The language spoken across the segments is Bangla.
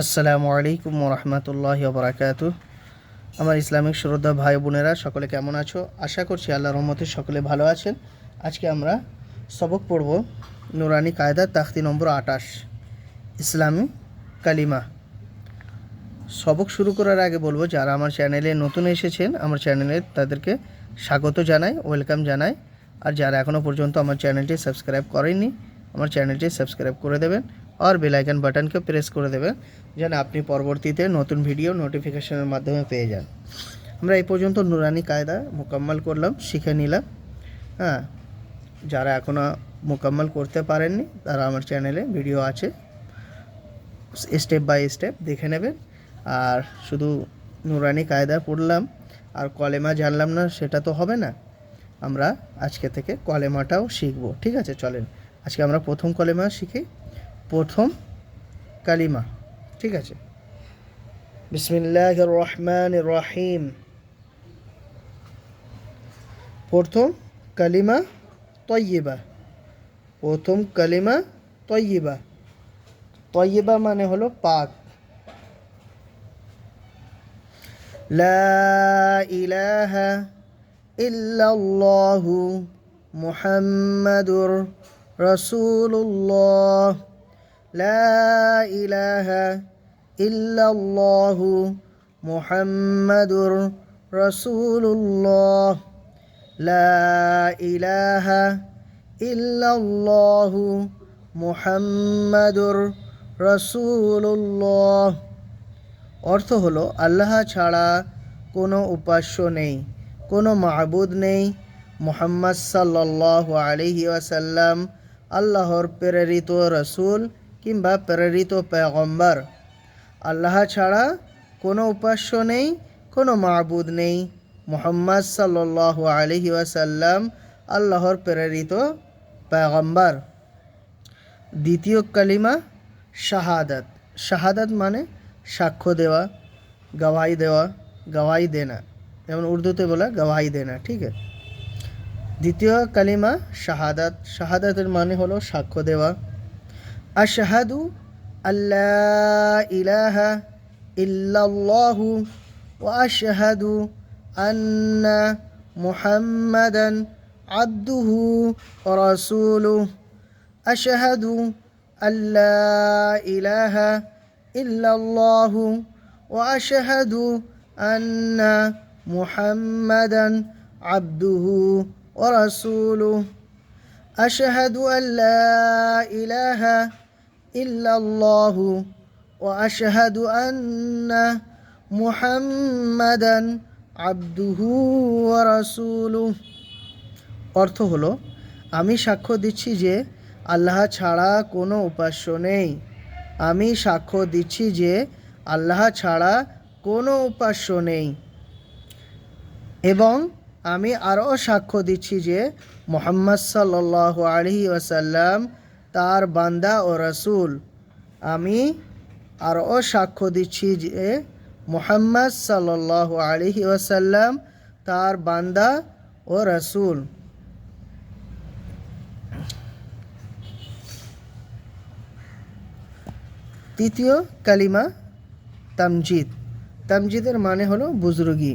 আসসালামু আলাইকুম রহমতুল্লাহ বরাকাত আমার ইসলামিক শ্রদ্ধা ভাই বোনেরা, সকলে কেমন আছো? আশা করছি আল্লাহ রহমতে সকলে ভালো আছেন। আজকে আমরা সবক পড়ব নুরানি কায়দা, তাখতি নম্বর আটাশ, ইসলামী কালিমা। সবক শুরু করার আগে বলব, যারা আমার চ্যানেলে নতুন এসেছেন, আমার চ্যানেলে তাদেরকে স্বাগত জানাই, ওয়েলকাম জানাই। আর যারা এখনও পর্যন্ত আমার চ্যানেলটি সাবস্ক্রাইব করেননি, আমার চ্যানেলটি সাবস্ক্রাইব করে দেবেন। আর বেল আইকন বাটনকে প্রেস করে দেবেন যেন আপনি পরবর্তীতে নতুন ভিডিও নোটিফিকেশনের মাধ্যমে পেয়ে যান। আমরা এই পর্যন্ত নুরানি কায়দা মোকাম্মল করলাম, শিখে নিলাম। হ্যাঁ যারা এখনও মোকাম্মল করতে পারেননি, তারা আমার চ্যানেলে ভিডিও আছে। স্টেপ বাই স্টেপ দেখে নেবেন। আর শুধু নুরানি কায়দা পড়লাম, আর কলেমা জানলাম না, সেটা তো হবে না। আমরা আজকে থেকে কলেমাটাও শিখব। ঠিক আছে, চলেন। আজকে আমরা প্রথম কলেমা শিখি। প্রথম কালিমা ঠিক আছে বিসমিল্লাহ রহমান রহিম প্রথম কালিমা তয়্যিবা প্রথম কালিমা তয়্যিবা তয়্যিবা মানে হলো পাক লা ইলাহা ইল্লাল্লাহু মুহাম্মাদুর রাসূলুল্লাহ লা ইলাহা ইল্লাল্লাহু মুহাম্মাদুর রাসূলুল্লাহ। লা ইলাহা ইল্লাল্লাহু মুহাম্মাদুর রাসূলুল্লাহ। অর্থ হলো, আল্লাহ ছাড়া কোনো উপাস্য নেই, কোনো মাহবুদ নেই। মোহাম্মদ সাল্লাহ আলহি আসাল্লাম আল্লাহর প্রেরিত রসুল কিংবা প্রেরিত পেগম্বর আল্লাহ ছাড়া কোনো উপাস্য নেই, কোনো মাবুদ নেই। মোহাম্মদ সাল্লাহ আলহি আসাল্লাম আল্লাহর প্রেরিত পেগম্বর দ্বিতীয় কালিমা, শাহাদাত। শাহাদাত মানে সাক্ষ্য দেওয়া, গাওয়াই দেওয়া, গাওয়াই দেনা। যেমন উর্দুতে বলা, গাওয়াই দেনা, ঠিক আছে? দ্বিতীয় কালিমা, শাহাদাত। শাহাদাতের মানে হলো সাক্ষ্য দেওয়া। أشهد أن لا إله إلا الله وأشهد أن محمدا عبده ورسوله. أشهد أن لا إله إلا الله وأشهد أن محمدا عبده ورسوله. أشهد أن لا إله إلا الله وأشهد أن محمدا عبده ورسوله অর্থ হলো আমি সাক্ষ্য দিচ্ছি যে আল্লাহ ছাড়া কোনো উপাস্য নেই আমি সাক্ষ্য দিচ্ছি যে আল্লাহ ছাড়া কোনো উপাস্য নেই এবং আমি আরও সাক্ষ্য দিচ্ছি যে মোহাম্মদ সাল্লাহ আলহি ওয়াসাল্লাম, তার বান্দা ও রসুল। আমি আরও সাক্ষ্য দিচ্ছি যে মোহাম্মদ সাল্লাহ আলহি ওয়াসাল্লাম, তার বান্দা ও রসুল। তৃতীয় কালিমা, তামজিদ। তামজিদের মানে হলো বুজরুগি।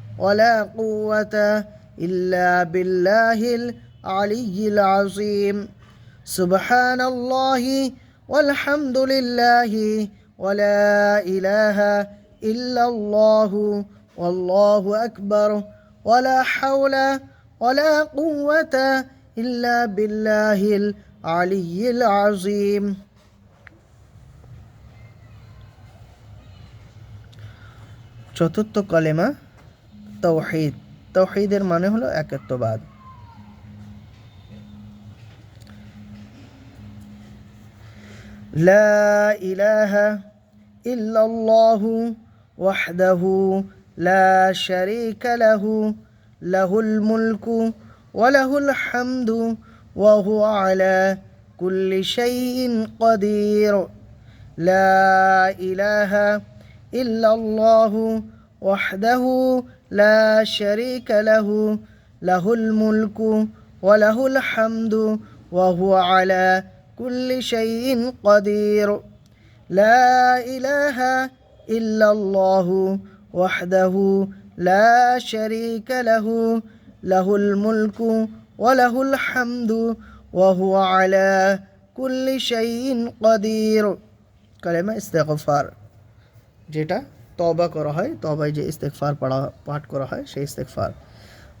ولا قوة إلا بالله العلي العظيم سبحان الله والحمد لله ولا إله إلا الله والله أكبر ولا حول ولا قوة إلا بالله العلي العظيم চতুর্থ কলেমা তৌহিদ। তৌহিদের মানে হলো একত্ববাদ। লা ইলাহা ইল্লাল্লাহু ওয়াহদাহু লা শারীকা লাহু, লাহুল মুলকু ওয়া লাহুল হামদু ওয়া হুয়া আলা কুল্লি শাইইন কাদির। লা ইলাহা ইল্লাল্লাহু ওয়াহদাহু لا شريك له له الملك وله الحمد وهو على كل شيء قدير. لا إله إلا الله وحده لا شريك له له الملك وله الحمد وهو على كل شيء قدير. كلمة استغفار. جيتا তবা করা হয় তবায় যে ইস্তেগফার পড়া পাঠ করা হয় সেই ইস্তেগফার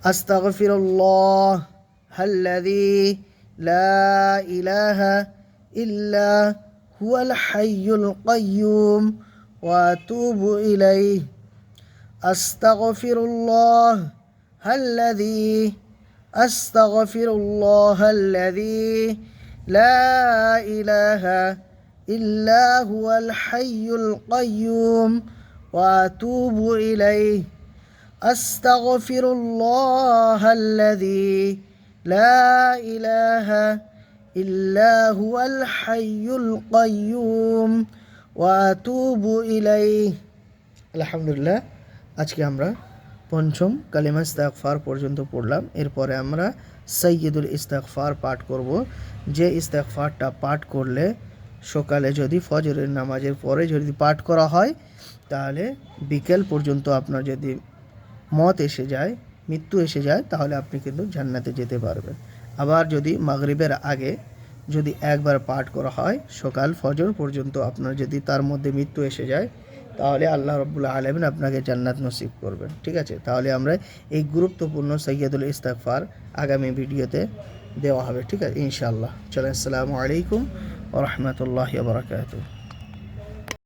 আস্তাগফিরুল্লাহ আল্লাযী লা ইলাহা ইল্লা হুয়াল হাইয়ুল কাইয়্যুম ওয়া আতুবু ইলাইহি আস্তাগফিরুল্লাহ الذي أستغفر الله الذي لا إله إلا هو الحي القيوم وأتوب إليه أستغفر الله الذي لا إله إلا هو الحي القيوم وأتوب إليه الحمد لله আজকে আমরা পঞ্চম কালিমা ইস্তাগফার পর্যন্ত পড়লাম এরপরে আমরা সৈয়দুল ইস্তাগফার পাঠ করব যে ইস্তাগফারটা পাঠ করলে সকালে যদি ফজরের নামাজের পরে যদি পাঠ করা হয় তাহলে বিকেল পর্যন্ত আপনার যদি মত এসে যায়, মৃত্যু এসে যায়, তাহলে আপনি কিন্তু জান্নাতে যেতে পারবেন। আবার যদি মাগরিবের আগে যদি একবার পাঠ করা হয়, সকাল ফজর পর্যন্ত আপনার যদি তার মধ্যে মৃত্যু এসে যায়, তাহলে আল্লাহ রব্বুল্লাহ আলমিন আপনাকে জান্নাত নসিব করবেন। ঠিক আছে? তাহলে আমরা এই গুরুত্বপূর্ণ সৈয়দুল ইস্তাকফার আগামী ভিডিওতে দেওয়া হবে। ঠিক আছে? ইনশাআল্লাহ। চলো আসসালামু আলাইকুম ও রহমতুল্লাহ বারকাতুহ।